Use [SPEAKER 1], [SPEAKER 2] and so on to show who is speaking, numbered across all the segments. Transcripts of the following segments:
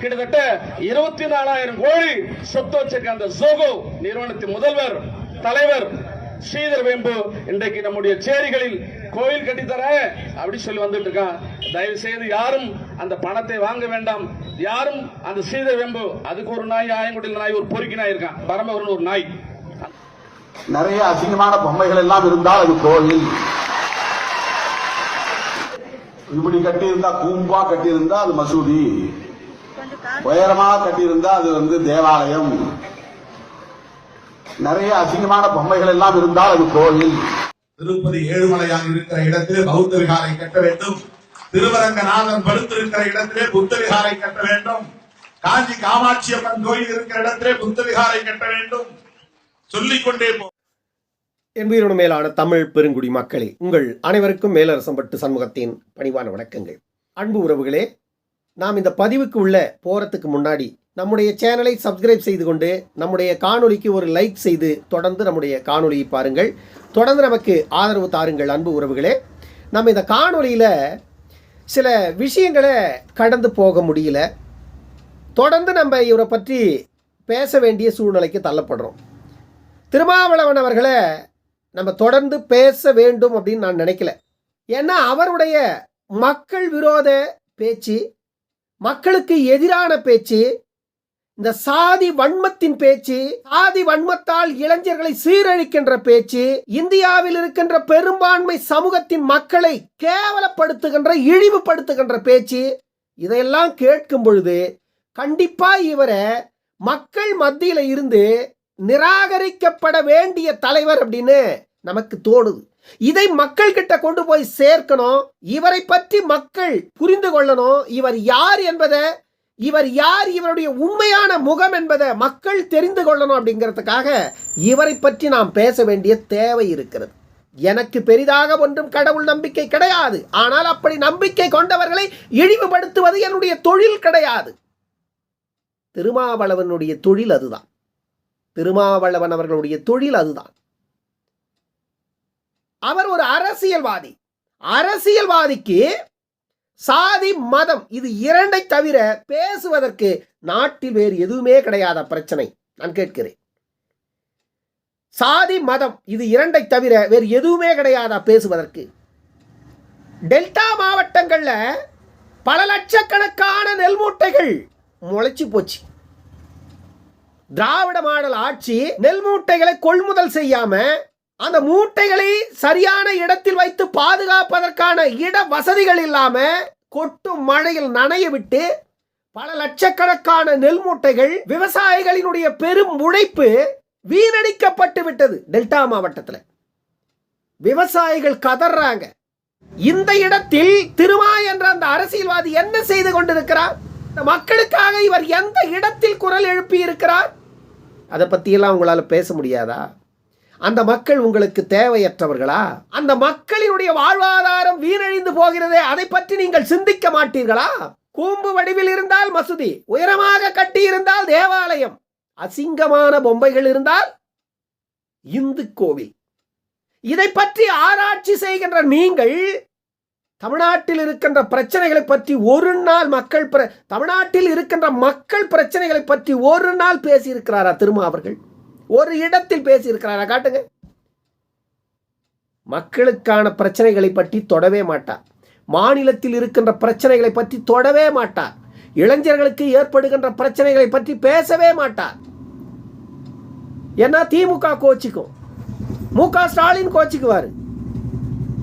[SPEAKER 1] கிட்டத்தட்ட இருபத்தி நாலாயிரம் கோடி சொத்து வச்சிருக்க அந்த ஜோகோ நிறுவனத்தின் முதல்வர் தலைவர் ஸ்ரீதர் வேம்பு இன்றைக்கு நம்முடைய சேரிகளில் கோயில் கட்டித்தர அப்படி சொல்லி வந்துட்டு இருக்கான். தயவு செய்து யாரும் அந்த பணத்தை வாங்க வேண்டாம். யாரும் அந்த ஸ்ரீதர் வேம்பு அதுக்கு ஒரு நாய் ஆயங்குடியில் நாய் ஒரு பொறுக்கி நாய் இருக்கான். பரமவரன் ஒரு நாய்.
[SPEAKER 2] நிறைய அசிங்கமான பொம்மைகள் எல்லாம் இருந்தால் அது கோயில். இப்படி கட்டியிருந்தா கூம்பா கட்டியிருந்தா அது மசூதி. உயரமா கட்டியிருந்தா அது வந்து தேவாலயம். நிறைய அசிங்கமான பொம்மைகள் எல்லாம் இருந்தால் அது கோயில்
[SPEAKER 3] திருப்பதி ஏழுமலையாக இருக்கிற இடத்திலே பௌத்த விகாரை கட்ட வேண்டும். திருவரங்கநாதன் படுத்திருக்கிற இடத்திலே புத்த விகாரை கட்ட வேண்டும். காஞ்சி காமாட்சி அம்மன் கோயில் இருக்கிற இடத்திலே புத்த விகாரை கட்ட வேண்டும். சொல்லிக் கொண்டே போ
[SPEAKER 4] என்பதோடு மேலான தமிழ் பெருங்குடி மக்களே உங்கள் அனைவருக்கும் மேலரசம்பட்டு சண்முகத்தின் பணிவான வணக்கங்கள். அன்பு உறவுகளே நாம் இந்த பதிவுக்கு உள்ள போகிறதுக்கு முன்னாடி நம்முடைய சேனலை சப்ஸ்கிரைப் செய்து கொண்டு நம்முடைய காணொலிக்கு ஒரு லைக் செய்து தொடர்ந்து நம்முடைய காணொலியை பாருங்கள். தொடர்ந்து நமக்கு ஆதரவு தாருங்கள் அன்பு உறவுகளே. நம்ம இந்த காணொலியில் சில விஷயங்களை கடந்து போக முடியல. தொடர்ந்து நம்ம இவரை பற்றி பேச வேண்டிய சூழ்நிலைக்கு தள்ளப்படுறோம். திருமாவளவன் அவர்களை நம்ம தொடர்ந்து பேச வேண்டும் அப்படின்னு நான் நினைக்கல. ஏன்னா அவருடைய மக்கள் விரோத பேச்சு மக்களுக்கு எதிரான பேச்சு இந்த சாதி வன்மத்தின் பேச்சு சாதி வன்மத்தால் இளைஞர்களை சீரழிக்கின்ற பேச்சு இந்தியாவில் இருக்கின்ற பெரும்பான்மை சமூகத்தின் மக்களை கேவலப்படுத்துகின்ற இழிவுபடுத்துகின்ற பேச்சு இதையெல்லாம் கேட்கும் பொழுது கண்டிப்பா இவரை மக்கள் மத்தியில இருந்து நிராகரிக்கப்பட வேண்டிய தலைவர் அப்படின்னு நமக்கு தோணுது. இதை மக்கள் கிட்ட கொண்டு போய் சேர்க்கணும். இவரை பற்றி மக்கள் புரிந்து கொள்ளணும். இவர் யார் என்பதை இவர் யார் இவருடைய உண்மையான முகம் என்பதை மக்கள் தெரிந்து கொள்ளணும் அப்படிங்கிறதுக்காக இவரை பற்றி நாம் பேச வேண்டிய தேவை இருக்கிறது. எனக்கு பெரிதாக ஒன்றும் கடவுள் நம்பிக்கை கிடையாது. ஆனால் அப்படி நம்பிக்கை கொண்டவர்களை இழிவுபடுத்துவது என்னுடைய தொழில் கிடையாது. திருமாவளவனுடைய தொழில் அதுதான். திருமாவளவன் அவர்களுடைய தொழில் அதுதான். அவர் ஒரு அரசியல்வாதி. அரசியல்வாதிக்கு சாதி மதம் இது இரண்டை தவிர பேசுவதற்கு நாட்டில் வேறு எதுவுமே கிடையாத பிரச்சனை. நான் கேட்கிறேன். சாதி மதம் இது இரண்டை தவிர வேறு எதுவுமே கிடையாதா பேசுவதற்கு? டெல்டா மாவட்டங்களில் பல லட்சக்கணக்கான நெல் மூட்டைகள் முளைச்சி போச்சு. திராவிட மாடல் ஆட்சி நெல் மூட்டைகளை கொள்முதல் செய்யாம அந்த மூட்டைகளை சரியான இடத்தில் வைத்து பாதுகாப்பதற்கான இட வசதிகள் இல்லாம கொட்டும் மழையில் நனைய விட்டு பல லட்சக்கணக்கான நெல் மூட்டைகள் விவசாயிகளினுடைய பெரும் உழைப்பு வீணடிக்கப்பட்டு விட்டது டெல்டா மாவட்டத்தில். விவசாயிகள் கதறாங்க. இந்த இடத்தில் திருமா என்ற அந்த அரசியல்வாதி என்ன செய்து கொண்டிருக்கிறார்? மக்களுக்காக இவர் எந்த இடத்தில் குரல் எழுப்பி இருக்கிறார் அதை பற்றியெல்லாம் உங்களால் பேச முடியாதா? அந்த மக்கள் உங்களுக்கு தேவையற்றவர்களா? அந்த மக்களினுடைய வாழ்வாதாரம் வீணழிந்து போகிறதே அதை பற்றி நீங்கள் சிந்திக்க மாட்டீர்களா? கூம்பு வடிவில் இருந்தால் மசூதி உயரமாக கட்டி இருந்தால் தேவாலயம் அசிங்கமான பொம்மைகள் இருந்தால் இந்து கோவில். இதை பற்றி ஆராய்ச்சி செய்கின்ற நீங்கள் தமிழ்நாட்டில் இருக்கின்ற பிரச்சனைகளை பற்றி ஒரு நாள் மக்கள் பிர- தமிழ்நாட்டில் இருக்கின்ற மக்கள் பிரச்சனைகளை பற்றி ஒரு நாள் பேசியிருக்கிறாரா திருமா அவர்கள்? ஒரு இடத்தில் பேசியிருக்கிறாரா? காட்டுங்க. மக்களுக்கான பிரச்சனைகளை பற்றி தொடவே மாட்டார் மாநிலத்தில் இருக்கின்ற பிரச்சனைகளை பற்றி தொடவே மாட்டார் இளைஞர்களுக்கு ஏற்படுகின்ற பிரச்சனைகளை பற்றி பேசவே மாட்டார் ஏன்னா திமுக கோச்சிக்கும். மு க ஸ்டாலின் கோச்சிக்குவார்.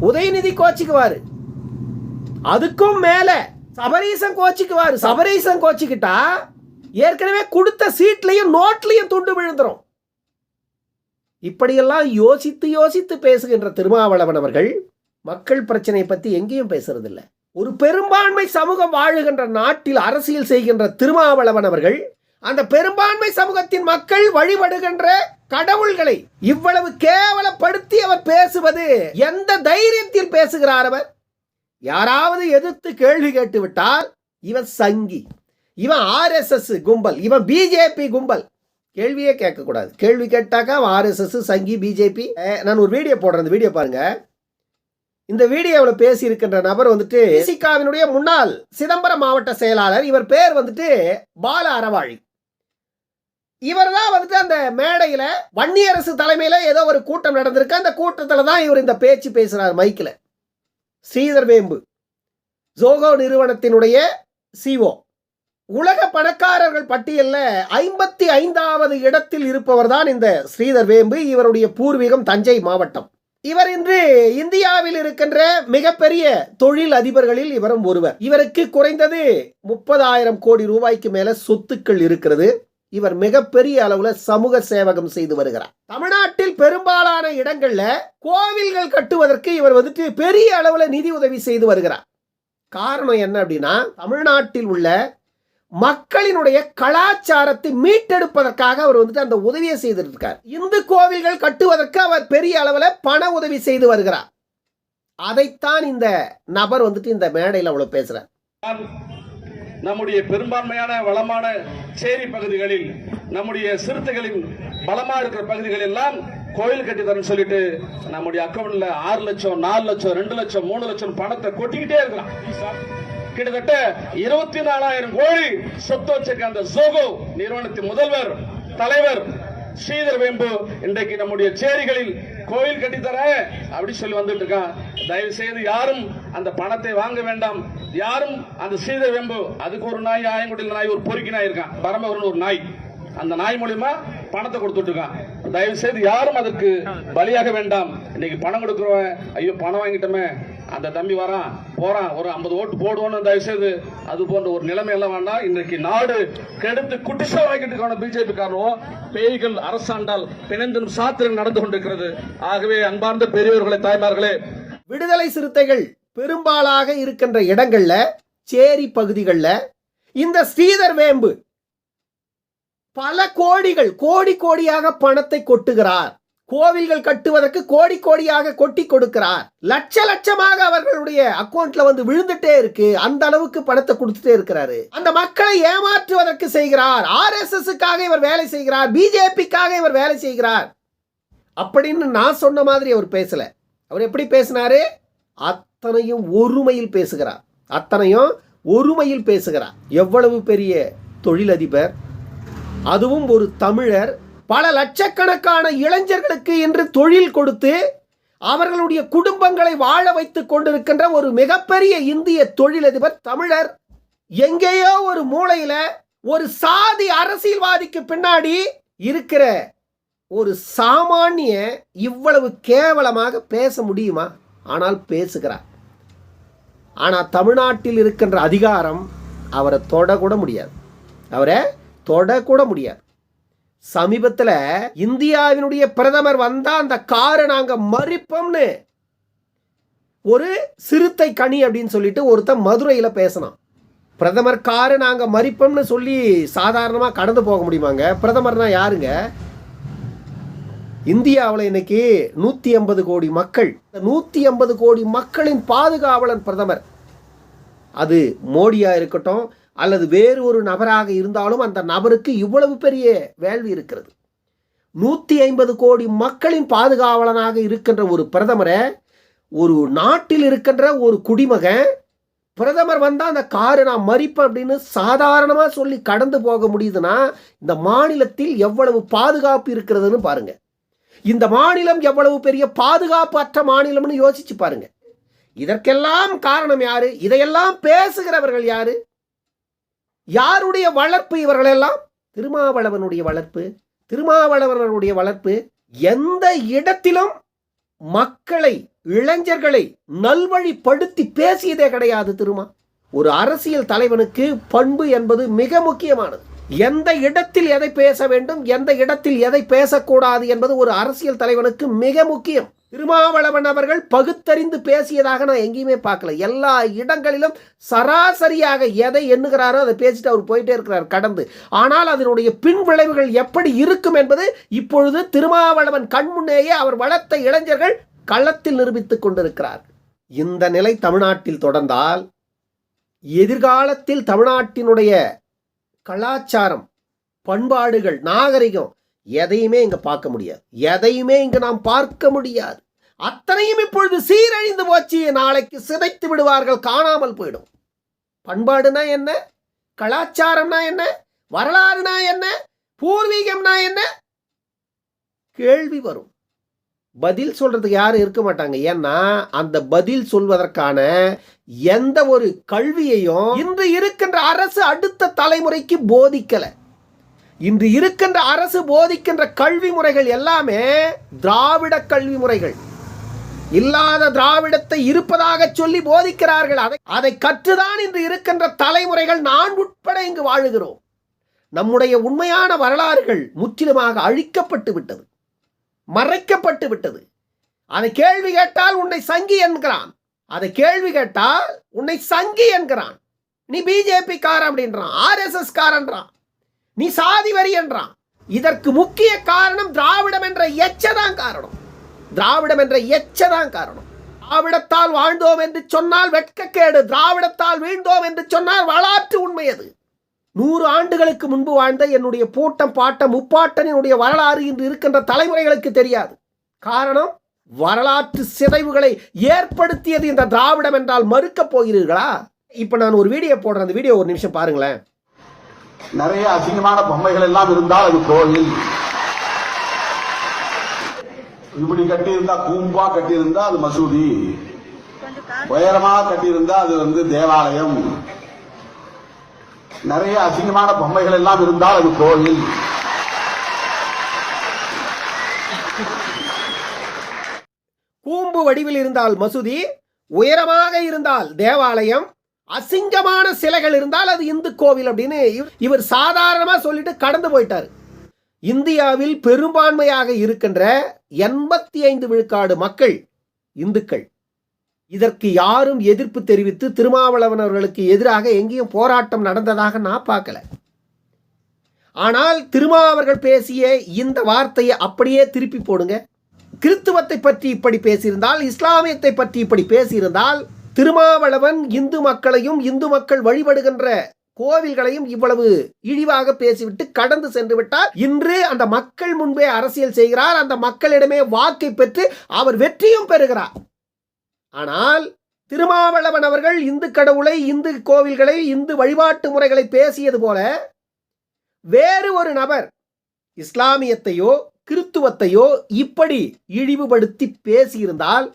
[SPEAKER 4] உதயநிதி கோச்சிக்குவார். அதுக்கும் மேல சபரீசன் கோச்சிக்குவாரு. சபரீசன் கோச்சிக்கிட்டா ஏற்கனவே கொடுத்த சீட்லையும் நோட்லையும் துண்டு விழுந்துரும். இப்படியெல்லாம் யோசித்து யோசித்து பேசுகின்ற திருமாவளவன் அவர்கள் மக்கள் பிரச்சனையை பத்தி எங்கேயும் பேசுறதில்ல. ஒரு பெரும்பான்மை சமூகம் வாழுகின்ற நாட்டில் அரசியல் செய்கின்ற திருமாவளவன் அவர்கள் அந்த பெரும்பான்மை சமூகத்தின் மக்கள் வழிபடுகின்ற கடவுள்களை இவ்வளவு கேவலப்படுத்தி அவர் பேசுவது எந்த தைரியத்தில் பேசுகிறார் அவர்? யாராவது எதிர்த்து கேள்வி கேட்டு விட்டால் இவன் சங்கி இவன் ஆர்எஸ்எஸ் கும்பல் இவன் பிஜேபி கும்பல். கேள்வியே கேட்கக்கூடாது. கேள்வி கேட்டாக்கா ஆர்எஸ்எஸ் சங்கி பிஜேபி நான் ஒரு வீடியோ போடுறேன் அந்த வீடியோ பாருங்க. இந்த வீடியோவில் பேசியிருக்கின்ற நபர் வந்துட்டு விசிகாவினுடைய முன்னாள் சிதம்பரம் மாவட்ட செயலாளர் இவர் பேர் வந்துட்டு பால அறவாழி. இவர் தான் வந்துட்டு அந்த மேடையில் வன்னியரசு தலைமையில் ஏதோ ஒரு கூட்டம் நடந்திருக்கு. அந்த கூட்டத்தில் தான் இவர் இந்த பேச்சு பேசுகிறார் மைக்கில். ஸ்ரீதர் வேம்பு. ஜோகோ நிறுவனத்தினுடைய சிஓ உலக பணக்காரர்கள் பட்டியலில் ஐம்பத்தி ஐந்தாவது இடத்தில் இருப்பவர் தான் இந்த ஸ்ரீதர் வேம்பு. இவருடைய பூர்வீகம் தஞ்சை மாவட்டம். இவர் இன்று இந்தியாவில் இருக்கின்ற மிகப்பெரிய தொழில் அதிபர்களில் இவரும் ஒருவர். இவருக்கு குறைந்தது முப்பதாயிரம் கோடி ரூபாய்க்கு மேல சொத்துக்கள் இருக்கிறது. இவர் மிகப்பெரிய அளவுல சமூக சேவகம் செய்து வருகிறார். தமிழ்நாட்டில் பெரும்பாலான இடங்கள்ல கோவில்கள் கட்டுவதற்கு இவர் வந்துட்டு பெரிய அளவுல நிதி உதவி செய்து வருகிறார். காரணம் என்ன அப்படின்னா தமிழ்நாட்டில் உள்ள மக்களினுடைய கலாச்சாரத்தை மீட்டெடுப்பதற்காக அவர் வந்துட்டு அந்த உதவியை செய்துட்டு இருக்கார் இந்து கோவில்கள் கட்டுவதற்கு அவர் பெரிய அளவில் பண உதவி செய்து வருகிறார். அதைத்தான் இந்த நபர் வந்துட்டு இந்த மேடையில் அவ்வளவு பேசுறார்.
[SPEAKER 1] நம்முடைய பெரும்பான்மையான வளமான சேரி பகுதிகளில் நம்முடைய சிறுத்தைகளின் பலமா இருக்கிற பகுதிகள் எல்லாம் கோயில் கட்டி தரேன்னு சொல்லிட்டு நம்முடைய அக்கௌண்ட்ல ஆறு லட்சம் நாலு லட்சம் ரெண்டு லட்சம் மூணு லட்சம் பணத்தை கொட்டிக்கிட்டே இருக்கிறான் கிட்டத்தட்ட இருபத்தி நாலாயிரம் கோடி சொத்து வச்சிருக்க அந்த சோகோ நிறுவனத்தின் முதல்வர் தலைவர் ஸ்ரீதர் வேம்பு இன்றைக்கு நம்முடைய சேரிகளில் கோயில் கட்டித்தரேன் அப்படி சொல்லி வந்துட்டு இருக்கான் தயவு செய்து யாரும் அந்த பணத்தை வாங்க வேண்டாம். யாரும் அந்த சீத வெம்பு அதுக்கு ஒரு நாய் ஆயங்குடியில் நாய் ஒரு பொறுக்கி நாய் இருக்கான் பரமபுரன் ஒரு நாய். அந்த நாய் மூலியமா பணத்தை கொடுத்துட்டு இருக்கான் தயவு செய்து யாரும் அதற்கு பலியாக வேண்டாம். இன்னைக்கு பணம் கொடுக்குறவன் ஐயோ பணம் வாங்கிட்டோமே. அந்த தம்பி வரான் போறான் ஒரு ஐம்பது ஓட்டு போடுவோன்னு தயவு செய்து அது போன்ற ஒரு நிலைமை எல்லாம் வேண்டாம். இன்றைக்கு நாடு கெடுத்து குட்டிசா பிஜேபி காரணம் பேய்கள் அரசாண்டால் பிணைந்தும் சாத்திரம் நடந்து கொண்டிருக்கிறது. ஆகவே அன்பார்ந்த பெரியவர்களே தாய்மார்களே.
[SPEAKER 4] விடுதலை சிறுத்தைகள் பெரும்பாலாக இருக்கின்ற இடங்கள்ல சேரி பகுதிகளில் இந்த ஸ்ரீதர் வேம்பு பல கோடிகள் கோடி கோடியாக பணத்தை கொட்டுகிறார். கோவில்கள் கட்டுவதற்கு கோடி கோடியாக கொட்டி கொடுக்கிறார். லட்ச லட்சமாக அவர்களுடைய அக்கௌண்ட்ல வந்து விழுந்துட்டே இருக்கு. அந்த அளவுக்கு பணத்தை கொடுத்துட்டே இருக்கிறாரு. அந்த மக்களை ஏமாற்றுவதற்கு செய்கிறார். ஆர்எஸ்எஸ்க்காக இவர் வேலை செய்கிறார். பிஜேபிக்காக இவர் வேலை செய்கிறார். அப்படின்னு நான் சொன்ன மாதிரி அவர் பேசல. அவர் எப்படி பேசினாரு? அத்தனையும் ஒருமையில் பேசுகிறார். அத்தனையும் ஒருமையில் பேசுகிறார். எவ்வளவு பெரிய தொழிலதிபர்? அதுவும் ஒரு தமிழர் பல லட்சக்கணக்கான இளைஞர்களுக்கு இன்று தொழில் கொடுத்து அவர்களுடைய குடும்பங்களை வாழ வைத்துக் கொண்டிருக்கின்ற ஒரு மிகப்பெரிய இந்திய தொழிலதிபர் தமிழர். எங்கேயோ ஒரு மூலையில ஒரு சாதி அரசியல்வாதிக்கு பின்னாடி இருக்கிற ஒரு சாமானிய இவ்வளவு கேவலமாக பேச முடியுமா? ஆனால் பேசுகிறார். ஆனால் தமிழ்நாட்டில் இருக்கின்ற அதிகாரம் அவரை தொடக்கூட முடியாது. அவரை தொடக்கூட முடியாது. சமீபத்தில் இந்தியாவினுடைய பிரதமர் வந்தா அந்த காரை நாங்கள் மறிப்போம்னு. ஒரு சிறுத்தை கனி அப்படின்னு சொல்லிட்டு ஒருத்தன் மதுரையில் பேசினான். பிரதமர் காரை நாங்கள் மறிப்போம்னு சொல்லி சாதாரணமாக கடந்து போக முடியுமாங்க? பிரதமர்னா யாருங்க? இந்தியாவில் இன்னைக்கு நூற்றி ஐம்பது கோடி மக்கள். இந்த நூற்றி ஐம்பது கோடி மக்களின் பாதுகாவலன் பிரதமர். அது மோடியாக இருக்கட்டும் அல்லது வேறு ஒரு நபராக இருந்தாலும் அந்த நபருக்கு இவ்வளவு பெரிய வேள்வி இருக்கிறது. நூற்றி ஐம்பது கோடி மக்களின் பாதுகாவலனாக இருக்கின்ற ஒரு பிரதமரை ஒரு நாட்டில் இருக்கின்ற ஒரு குடிமகன் பிரதமர் வந்தால் அந்த காரு நான் மறிப்பேன் அப்படின்னு சாதாரணமாக சொல்லி கடந்து போக முடியுதுன்னா இந்த மாநிலத்தில் எவ்வளவு பாதுகாப்பு இருக்கிறதுன்னு பாருங்க. இந்த மாநிலம் எவ்வளவு பெரிய பாதுகாப்பு அற்ற மாநிலம்னு யோசிச்சு பாருங்க. இதற்கெல்லாம் காரணம் யாரு? இதையெல்லாம் பேசுகிறவர்கள் யாரு? யாருடைய வளர்ப்பு இவர்களெல்லாம்? திருமாவளவனுடைய வளர்ப்பு. திருமாவளவனுடைய வளர்ப்பு எந்த இடத்திலும் மக்களை இளைஞர்களை நல்வழிப்படுத்தி பேசியதே கிடையாது திருமா. ஒரு அரசியல் தலைவனுக்கு பண்பு என்பது மிக முக்கியமானது. எந்த இடத்தில் எதை பேச வேண்டும் எந்த இடத்தில் எதை பேசக்கூடாது என்பது ஒரு அரசியல் தலைவனுக்கு மிக முக்கியம். திருமாவளவன் அவர்கள் பகுத்தறிந்து பேசியதாக நான் எங்கேயுமே பார்க்கல. எல்லா இடங்களிலும் சராசரியாக எதை எண்ணுகிறாரோ அதை பேசிட்டு அவர் போயிட்டே இருக்கிறார் கடந்து. ஆனால் அதனுடைய பின் விளைவுகள் எப்படி இருக்கும் என்பது இப்பொழுது திருமாவளவன் கண்முன்னேயே அவர் வளர்த்த இளைஞர்கள் களத்தில் நிரூபித்துக் கொண்டிருக்கிறார். இந்த நிலை தமிழ்நாட்டில் தொடர்ந்தால் எதிர்காலத்தில் தமிழ்நாட்டினுடைய கலாச்சாரம் பண்பாடுகள் நாகரிகம் எதையுமே இங்க பார்க்க முடியாது. எதையுமே இங்க நாம் பார்க்க முடியாது. அத்தனையும் இப்பொழுது சீரழிந்து போச்சு. நாளைக்கு சிதைத்து விடுவார்கள். காணாமல் போயிடும். பண்பாடுனா என்ன? கலாச்சாரம்னா என்ன? வரலாறுனா என்ன? பூர்வீகம்னா என்ன? கேள்வி வரும். பதில் சொல்றதுக்கு யாரும் இருக்க மாட்டாங்க. ஏன்னா அந்த பதில் சொல்வதற்கான எந்த ஒரு கல்வியையும் இன்று இருக்கின்ற அரசு அடுத்த தலைமுறைக்கு போதிக்கலை. இன்று இருக்கின்ற அரசு போதிக்கின்ற கல்வி முறைகள் எல்லாமே திராவிட கல்வி முறைகள். இல்லாத திராவிடத்தை இருப்பதாக சொல்லி போதிக்கிறார்கள். அதை அதை கற்றுதான் இன்று இருக்கின்ற தலைமுறைகள் நான் உட்பட இங்கு வாழுகிறோம். நம்முடைய உண்மையான வரலாறுகள் முற்றிலுமாக அழிக்கப்பட்டு விட்டது. மறைக்கப்பட்டு விட்டது. அதை கேள்வி கேட்டால் உன்னை சங்கி என்கிறான். அதை கேள்வி கேட்டால் உன்னை சங்கி என்கிறான். நீ பிஜேபி காரன் அப்படின்றான். ஆர்எஸ்எஸ் காரன்றான். நீ சாதி வரி என்றான். இதற்கு முக்கிய காரணம் திராவிடம் என்ற எச்சதான் காரணம். திராவிடம் என்ற எச்சதான் காரணம். திராவிடத்தால் வாழ்ந்தோம் என்று சொன்னால் வெட்கக்கேடு. திராவிடத்தால் வீழ்ந்தோம் என்று சொன்னால் வரலாற்று உண்மை அது. நூறு ஆண்டுகளுக்கு முன்பு வாழ்ந்த என்னுடைய பூட்டம் பாட்டம் முப்பாட்டனினுடைய வரலாறு இன்று இருக்கின்ற தலைமுறைகளுக்கு தெரியாது. காரணம் வரலாற்று சிதைவுகளை ஏற்படுத்தியது இந்த திராவிடம் என்றால் மறுக்கப் போகிறீர்களா? இப்போ நான் ஒரு வீடியோ போடுறேன். அந்த வீடியோ ஒரு நிமிஷம் பாருங்களேன்.
[SPEAKER 2] நிறைய அசிங்கமான பொம்மைகள் எல்லாம் இருந்தால் அது கோயில். இப்படி கட்டியிருந்தா கூம்பா கட்டியிருந்தா அது மசூதி. உயரமா கட்டியிருந்தா அது வந்து தேவாலயம். நிறைய அசிங்கமான பொம்மைகள் எல்லாம் இருந்தால் அது கோயில்.
[SPEAKER 4] கூம்பு வடிவில் இருந்தால் மசூதி உயரமாக இருந்தால் தேவாலயம். அசிங்கமான சிலைகள் இருந்தால் அது இந்து கோவில் அப்படின்னு இவர்- இவர் சொல்லிட்டு கடந்து போயிட்டார். இந்தியாவில் பெரும்பான்மையாக இருக்கின்ற எண்பத்தி ஐந்து விழுக்காடு மக்கள் இந்துக்கள். இதற்கு யாரும் எதிர்ப்பு தெரிவித்து திருமாவளவன் அவர்களுக்கு எதிராக எங்கேயும் போராட்டம் நடந்ததாக நான் பார்க்கல. ஆனால் திருமா அவர்கள் பேசிய இந்த வார்த்தையை அப்படியே திருப்பி போடுங்க. கிறித்துவத்தை பற்றி இப்படி பேசியிருந்தால் இஸ்லாமியத்தை பற்றி இப்படி பேசியிருந்தால் திருமாவளவன் இந்து மக்களையும் இந்து மக்கள் வழிபடுகின்ற கோவில்களையும் இவ்வளவு இழிவாக பேசிவிட்டு கடந்து சென்று விட்டார் இன்று அந்த மக்கள் முன்பே அரசியல் செய்கிறார். அந்த மக்களிடமே வாக்கை பெற்று அவர் வெற்றியும் பெறுகிறார். ஆனால் திருமாவளவன் அவர்கள் இந்து கடவுளை இந்து கோவில்களை இந்து வழிபாட்டு முறைகளை பேசியது போல வேறு ஒரு நபர் இஸ்லாமியத்தையோ கிறித்துவத்தையோ இப்படி இழிவுபடுத்தி பேசியிருந்தால்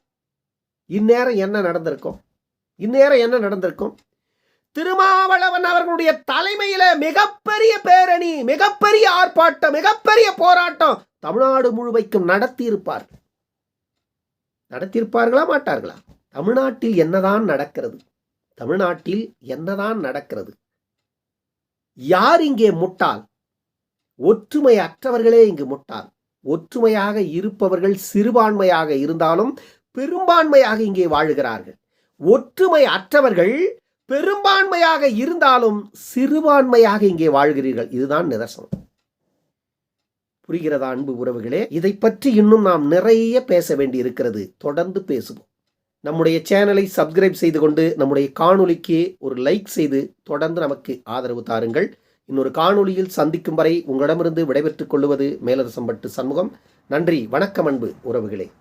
[SPEAKER 4] இந்நேரம் என்ன நடந்திருக்கும்? இந்நேரம் என்ன நடந்திருக்கும்? திருமாவளவன் அவர்களுடைய தலைமையில மிகப்பெரிய பேரணி மிகப்பெரிய ஆர்ப்பாட்டம் மிகப்பெரிய போராட்டம் தமிழ்நாடு முழுமைக்கும் நடத்தியிருப்பார். நடத்தியிருப்பார்களா மாட்டார்களா? தமிழ்நாட்டில் என்னதான் நடக்கிறது? தமிழ்நாட்டில் என்னதான் நடக்கிறது? யார் இங்கே முட்டாள்? ஒற்றுமை அற்றவர்களே இங்கு முட்டாள். ஒற்றுமையாக இருப்பவர்கள் சிறுபான்மையாக இருந்தாலும் பெரும்பான்மையாக இங்கே வாழுகிறார்கள். ஒற்றுமை அற்றவர்கள் பெரும்பான்மையாக இருந்தாலும் சிறுபான்மையாக இங்கே வாழ்கிறீர்கள். இதுதான் நிதர்சனம். புரிகிறதா அன்பு உறவுகளே? இதை பற்றி இன்னும் நாம் நிறைய பேச வேண்டி இருக்கிறது தொடர்ந்து பேசுவோம். நம்முடைய சேனலை சப்ஸ்கிரைப் செய்து கொண்டு நம்முடைய காணொலிக்கு ஒரு லைக் செய்து தொடர்ந்து நமக்கு ஆதரவு தாருங்கள். இன்னொரு காணொலியில் சந்திக்கும் வரை உங்களிடமிருந்து விடைபெற்றுக் கொள்வது மேலரசம்பட்டு சண்முகம். நன்றி வணக்கம் அன்பு உறவுகளே.